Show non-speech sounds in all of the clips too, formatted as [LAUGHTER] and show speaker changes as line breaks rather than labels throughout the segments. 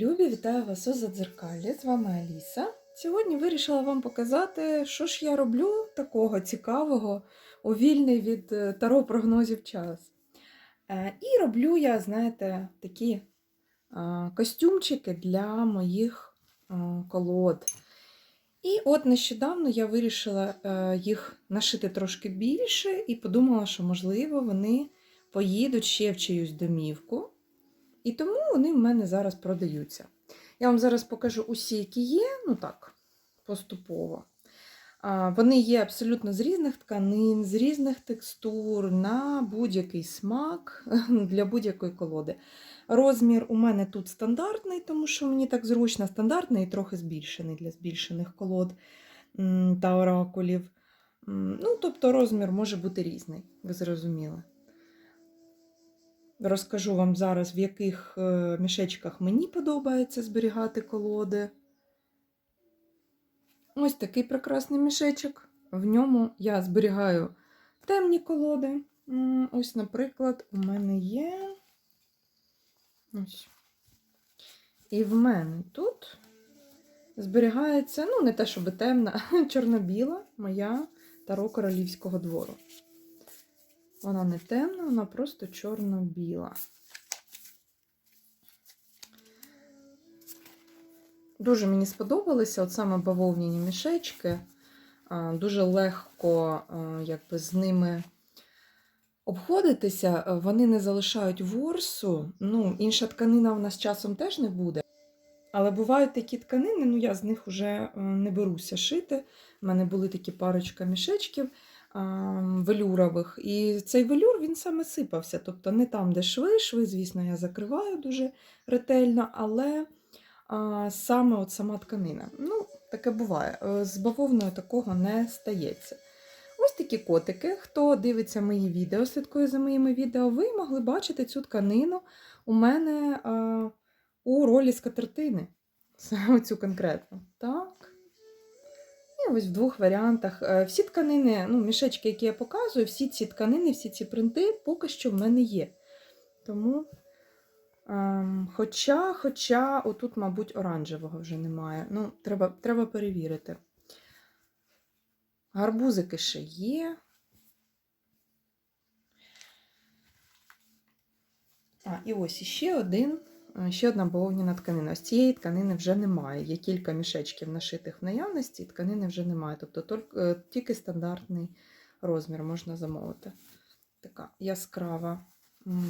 любі, вітаю вас у Задзеркалі. З вами Аліса. Сьогодні вирішила вам показати, що ж я роблю такого цікавого у вільний від е, таро прогнозів час. Е, І роблю я, знаєте, такі е, костюмчики для моїх колод. І от нещодавно я вирішила їх нашити трошки більше і подумала, що, можливо, вони поїдуть ще в чиюсь домівку. І тому вони в мене зараз продаються. Я вам зараз покажу усі, які є, ну так, поступово. Вони є абсолютно з різних тканин, з різних текстур, на будь-який смак [LAUGHS] для будь-якої колоди. Розмір у мене тут стандартний, тому що мені так зручно, стандартний і трохи збільшений для збільшених колод та оракулів. Ну, тобто розмір може бути різний, ви зрозуміли. Розкажу вам зараз, в яких е, мішечках мені подобається зберігати колоди. Ось такий прекрасний мішечок. В ньому я зберігаю темні колоди. Ось, наприклад, у мене є. Ось. І в мене тут зберігається, ну, не те, щоб темна, [LAUGHS] чорно-біла моя таро королівського двору. Вона не темна, вона просто чорно-біла. Дуже мені сподобалися от саме бавовняні мішечки. Дуже легко якби, з ними обходитися. Вони не залишають ворсу. Ну, інша тканина в нас часом теж не буде. Але бувають такі тканини, ну я з них вже е, не беруся шити. У мене були такі парочка мішечків велюрових. І цей велюр він саме сипався. Тобто не там, де шви, шви, звісно, я закриваю дуже ретельно, але саме от сама тканина. Ну, таке буває. Е, З бавовною такого не стається. Ось такі котики. Хто дивиться мої відео, слідкує за моїми відео, ви могли бачити цю тканину у мене а, у ролі скатертини. [LAUGHS] Саме цю конкретно. Так. Ось в двох варіантах. Е, Всі тканини, ну, мішечки, які я показую, всі ці тканини, всі ці принти поки що в мене є. Тому, ем, хоча, хоча, отут, мабуть, оранжевого вже немає. Ну, треба, треба перевірити. Гарбузики ще є. А, і ось іще один. Е, Ще одна бавовняна тканина. Ось цієї тканини вже немає. Є кілька мішечків нашитих в наявності, і тканини вже немає. Тобто тільки, е, стандартний розмір можна замовити. Така яскрава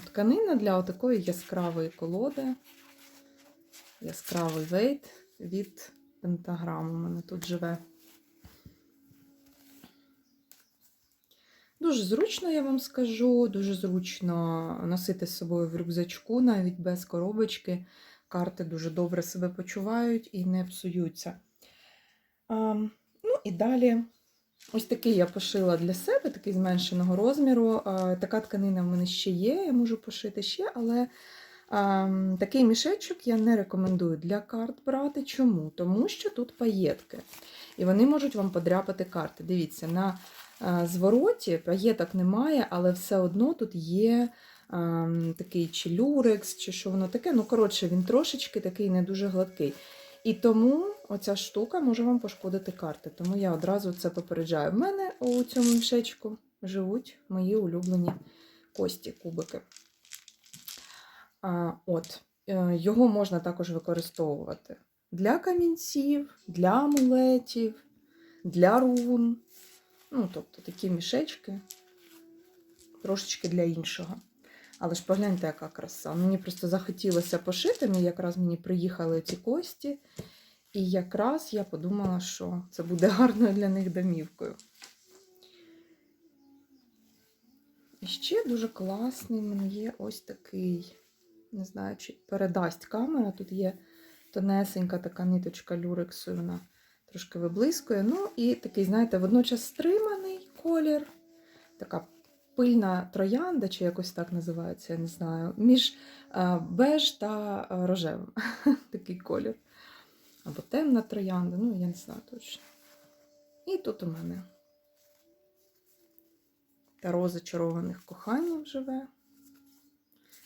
тканина для такої яскравої колоди. Яскравий вейт від пентаграм у мене тут живе. Дуже зручно, я вам скажу, дуже зручно носити з собою в рюкзачку, навіть без коробочки. Карти дуже добре себе почувають і не псуються. А, ну і далі, ось такий я пошила для себе, такий зменшеного розміру. А, така тканина в мене ще є, я можу пошити ще, але а, такий мішечок я не рекомендую для карт брати. Чому? Тому що тут паєтки. І вони можуть вам подряпати карти. Дивіться, на а, звороті паєток немає, але все одно тут є а, такий чи люрекс, чи що воно таке. Ну, коротше, він трошечки такий не дуже гладкий. І тому оця штука може вам пошкодити карти. Тому я одразу це попереджаю. В мене у цьому мішечку живуть мої улюблені кості, кубики. А, от, е, Його можна також використовувати для камінців, для амулетів, для рун. Ну, тобто такі мішечки, трошечки для іншого. Але ж погляньте, яка краса. Мені просто захотілося пошити, мені якраз мені приїхали ці кості. І якраз я подумала, що це буде [LAUGHS] гарною для них домівкою. І ще дуже класний в мене є ось такий, не знаю, чи передасть камера. Тут є тонесенька така ниточка люрексу, вона трошки виблискує. Ну, і такий, знаєте, водночас стриманий колір, така пильна троянда, чи якось так називається, я не знаю, між е, беж та е, рожевим. [LAUGHS] Такий колір. Або темна троянда, ну, я не знаю точно. І тут у мене таро зачарованих коханням живе.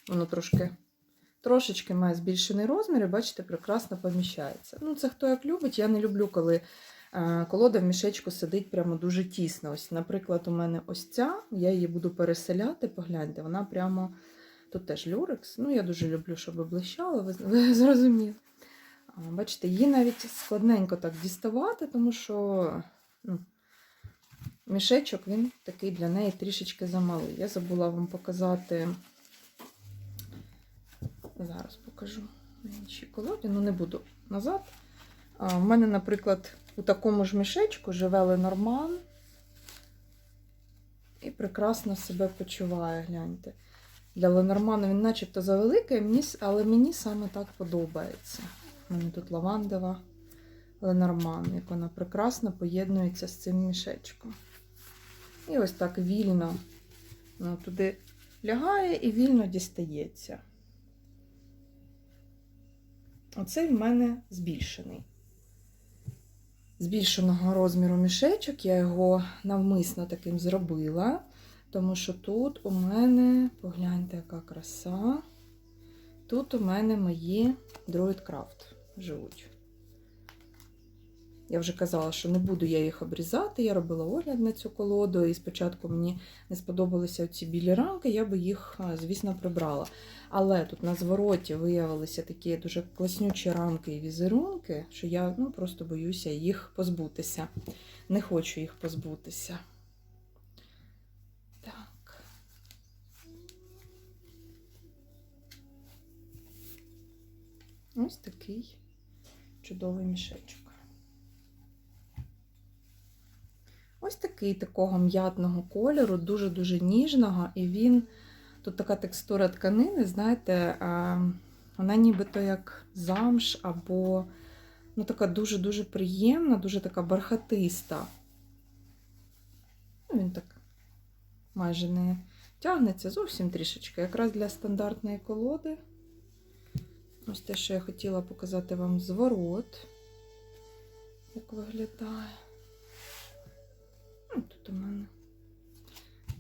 Воно трошки трошечки має збільшений розмір, і бачите, прекрасно поміщається. Ну, це хто як любить. Я не люблю, коли е, колода в мішечку сидить прямо дуже тісно. Ось, наприклад, у мене ось ця, я її буду переселяти, погляньте, вона прямо. Тут теж люрекс. Ну, я дуже люблю, щоб блищало, ви, ви [LAUGHS] зрозуміли. Бачите, її навіть складненько так діставати, тому що ну, мішечок він такий для неї трішечки замалий. Я забула вам показати. Зараз покажу на іншій колоді, ну не буду назад. В мене, наприклад, у такому ж мішечку живе Ленорман і прекрасно себе почуває, гляньте. Для Ленорману він начебто завеликий, але мені саме так подобається. У мене тут лавандова Ленорман, як вона прекрасно поєднується з цим мішечком. І ось так вільно ну, туди лягає і вільно дістається. Оцей в мене збільшений. Збільшеного розміру мішечок, я його навмисно таким зробила. Тому що тут у мене, погляньте, яка краса. Тут у мене мої Druidcraft живуть. Я вже казала, що не буду я їх обрізати. Я робила огляд на цю колоду, і спочатку мені не сподобалися ці білі рамки, я би їх, звісно, прибрала. Але тут на звороті виявилися такі дуже класнючі рамки і візерунки, що я ну, просто боюся їх позбутися. Не хочу їх позбутися. Ось такий чудовий мішечок. Ось такий такого м'ятного кольору, дуже-дуже ніжного, і він тут така текстура тканини, знаєте, вона нібито як замш або ну, така дуже-дуже приємна, дуже така бархатиста. Ну, Він так майже не тягнеться, зовсім трішечки, якраз для стандартної колоди. Ось те, що я хотіла показати вам зворот, як виглядає. Тут у мене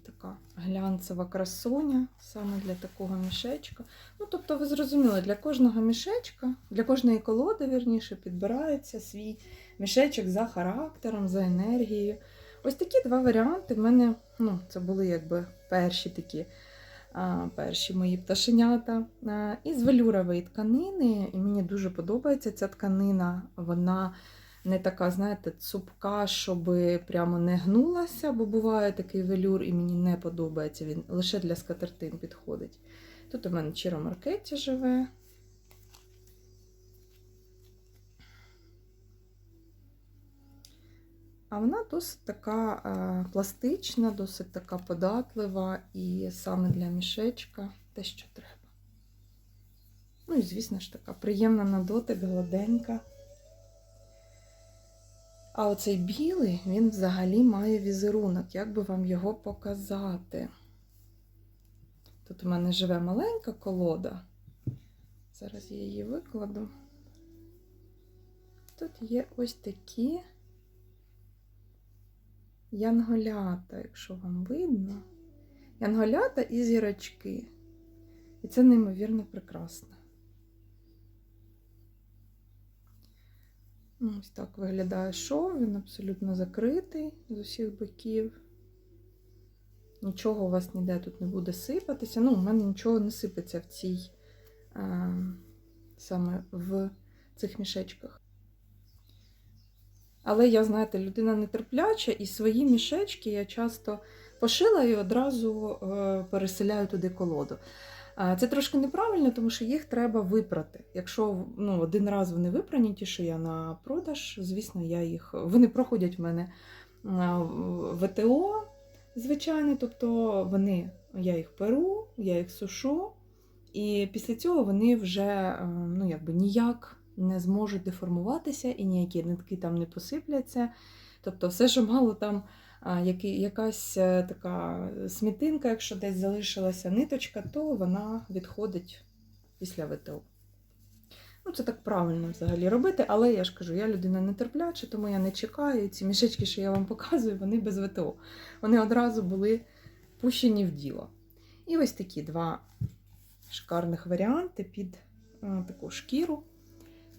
така глянцева красуня, саме для такого мішечка. Ну, тобто, ви зрозуміли, для кожного мішечка, для кожної колоди, вірніше, підбирається свій мішечок за характером, за енергією. Ось такі два варіанти в мене, ну, це були якби перші такі. Перші мої пташенята. Із велюрової тканини, і мені дуже подобається ця тканина. Вона не така, знаєте, цупка, щоб прямо не гнулася, бо буває такий велюр, і мені не подобається. Він лише для скатертин підходить. Тут у мене Чіро Маркетті живе. А вона досить така е, пластична, досить така податлива і саме для мішечка те, що треба. Ну і, звісно ж, така приємна на дотик, гладенька. А оцей білий, він взагалі має візерунок. Як би вам його показати? Тут у мене живе маленька колода. Зараз я її викладу. Тут є ось такі янголята, якщо вам видно. Янголята і зірочки. І це неймовірно прекрасно. Ось так виглядає шов, він абсолютно закритий з усіх боків. Нічого у вас ніде тут не буде сипатися. Ну, у мене нічого не сипеться в цій, а, саме в цих мішечках. Але я, знаєте, людина нетерпляча, і свої мішечки я часто пошила і одразу е, переселяю туди колоду. Це трошки неправильно, тому що їх треба випрати. Якщо ну, один раз вони випрані, ті, що я на продаж, звісно, я їх. Вони проходять в мене ВТО, звичайно, тобто вони, я їх перу, я їх сушу, і після цього вони вже е, ну, якби ніяк не зможуть деформуватися і ніякі нитки там не посипляться. Тобто, все, що мало там якась е, така смітинка, якщо десь залишилася ниточка, то вона відходить після ВТО. Ну, це так правильно взагалі робити, але я ж кажу, я людина нетерпляча, тому я не чекаю. Ці мішечки, що я вам показую, вони без ВТО. Вони одразу були пущені в діло. І ось такі два шикарних варіанти під е, таку шкіру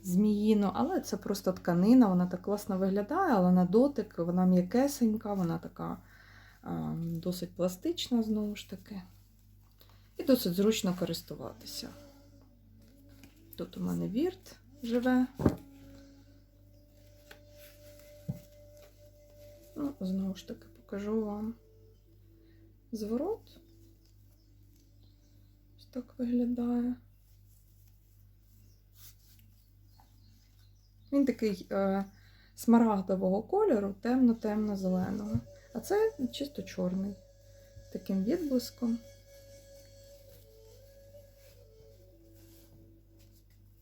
зміїну, але це просто тканина, вона так класно виглядає, але на дотик вона м'якесенька, вона така досить пластична знову ж таки. І досить зручно користуватися. Тут у мене вірт живе. Ну, знову ж таки покажу вам зворот. Ось так виглядає. Він такий е, смарагдового кольору, темно-темно-зеленого. А це чисто чорний, таким відблиском.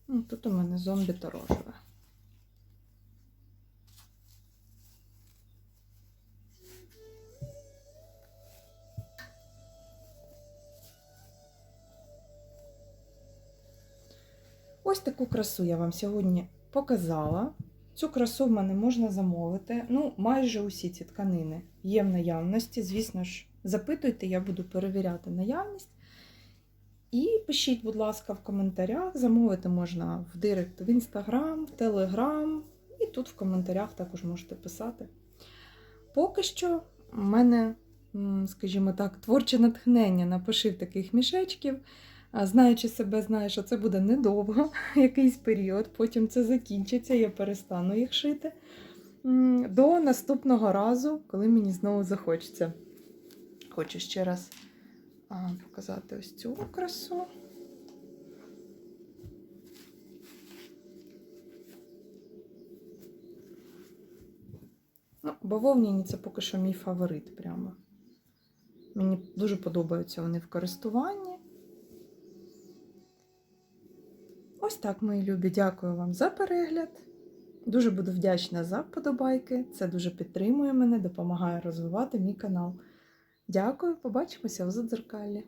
Ну, Тут у мене зомбі та рожеве. Ось таку красу я вам сьогодні показала. Цю красу в мене можна замовити. Ну, майже усі ці тканини є в наявності. Звісно ж, запитуйте, я буду перевіряти наявність. І пишіть, будь ласка, в коментарях. Замовити можна в директ в інстаграм, в телеграм, і тут в коментарях також можете писати. Поки що в мене, скажімо так, творче натхнення на пошив таких мішечків. Знаючи себе, знаю, що це буде недовго, [LAUGHS] якийсь період, потім це закінчиться, я перестану їх шити. До наступного разу, коли мені знову захочеться. Хочу ще раз показати ось цю красу. Ну, бавовняні це поки що мій фаворит прямо. Мені дуже подобаються вони в користуванні. Так, мої любі, дякую вам за перегляд. Дуже буду вдячна за вподобайки. Це дуже підтримує мене, допомагає розвивати мій канал. Дякую, побачимося в задзеркалі.